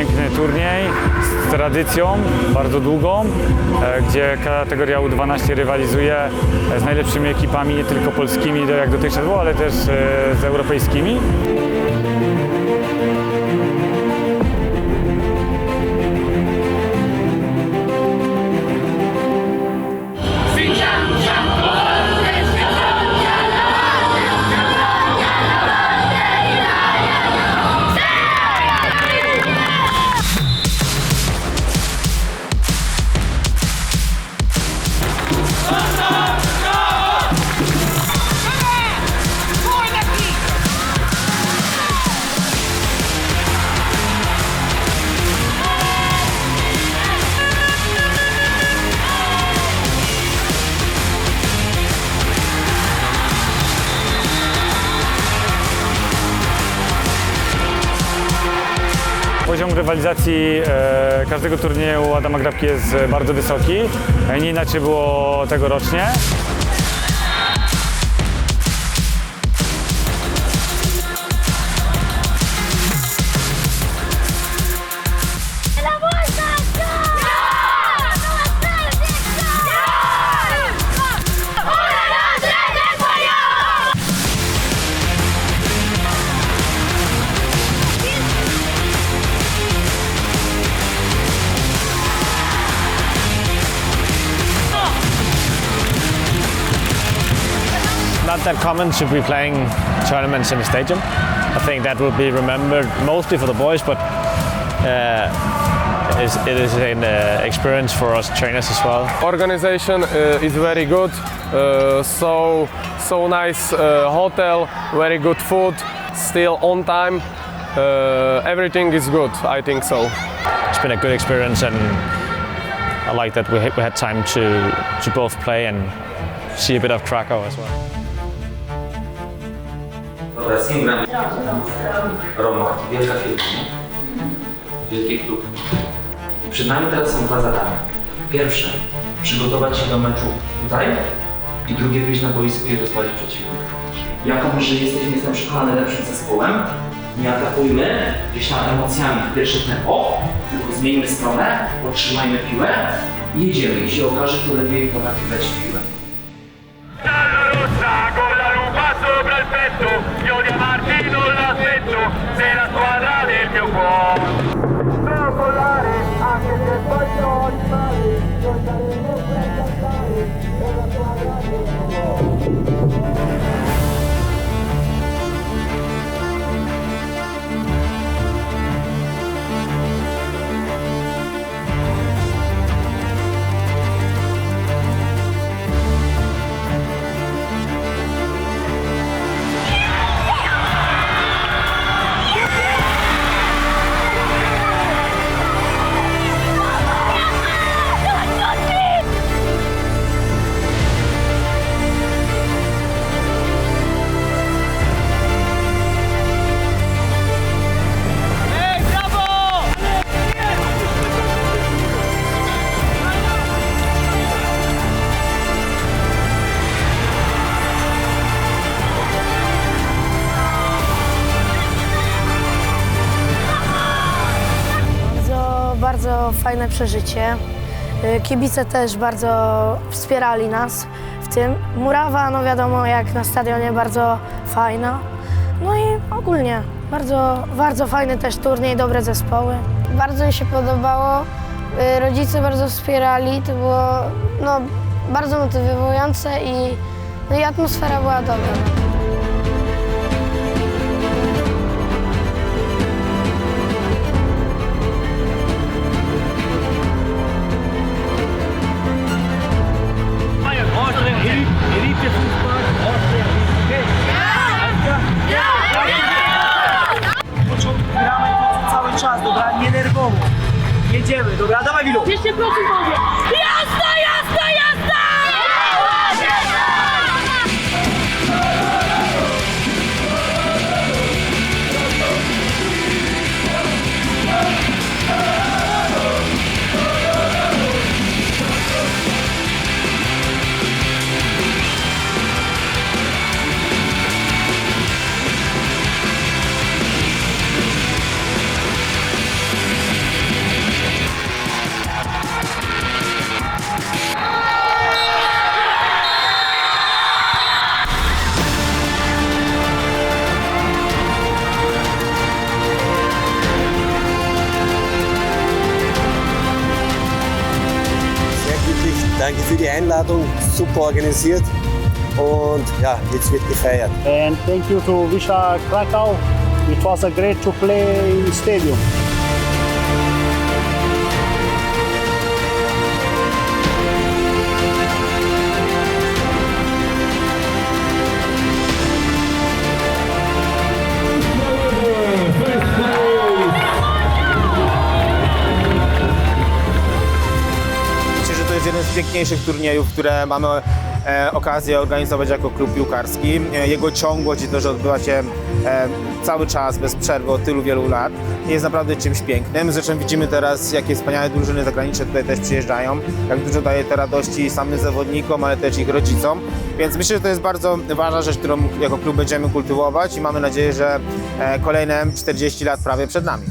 piękny turniej z tradycją bardzo długą, e, gdzie kategoria U12 rywalizuje z najlepszymi ekipami, nie tylko polskimi, do- jak dotychczas było, ale też e, z europejskimi. Poziom rywalizacji e, każdego turnieju Adama Grabki jest bardzo wysoki. E, Nie inaczej było tegorocznie. Not that common to be playing tournaments in a stadium. I think that will be remembered mostly for the boys, but uh, it's, an uh, experience for us trainers as well. Organization uh, is very good. Uh, so so nice uh, hotel, very good food, still on time. Uh, everything is good. I think so. It's been a good experience, and I like that we, we had time to, to both play and see a bit of Krakow as well. Dobra, z kim gramy? Roma, wielka firma? Wielki klub. Przed nami teraz są dwa zadania. Pierwsze, przygotować się do meczu tutaj i drugie, wyjść na boisko i rozwalić przeciwnika. Jako, że jesteśmy, jestem przekonany, lepszym zespołem, nie atakujmy gdzieś tam emocjami w pierwsze tempo, tylko zmieńmy stronę, otrzymajmy piłę i jedziemy. I się okaże, kto lepiej potrafi dać piłę. Sopra il petto io di amarti non l'aspetto sei la squadra del mio cuore. Collare anche se poi sono fajne przeżycie. Y, Kibice też bardzo wspierali nas w tym. Murawa, no wiadomo, jak na stadionie, bardzo fajna. No i ogólnie bardzo, bardzo fajny też turniej, dobre zespoły. Bardzo mi się podobało. Y, Rodzice bardzo wspierali, to było no, bardzo motywujące i, no i atmosfera była dobra. Jedziemy, dobra? Dawaj Wilu! 200% może! Danke für die Einladung, super organisiert und ja, jetzt wird gefeiert. And thank you to Wisla Krakow. It was a great to play in stadium. Że to jest jeden z piękniejszych turniejów, które mamy e, okazję organizować jako klub piłkarski. E, jego ciągłość i to, że odbywa się e, cały czas, bez przerwy od tylu wielu lat, jest naprawdę czymś pięknym. Zresztą widzimy teraz, jakie wspaniałe drużyny zagraniczne tutaj też przyjeżdżają, jak dużo daje to radości samym zawodnikom, ale też ich rodzicom. Więc myślę, że to jest bardzo ważna rzecz, którą jako klub będziemy kultywować i mamy nadzieję, że kolejne 40 lat prawie przed nami.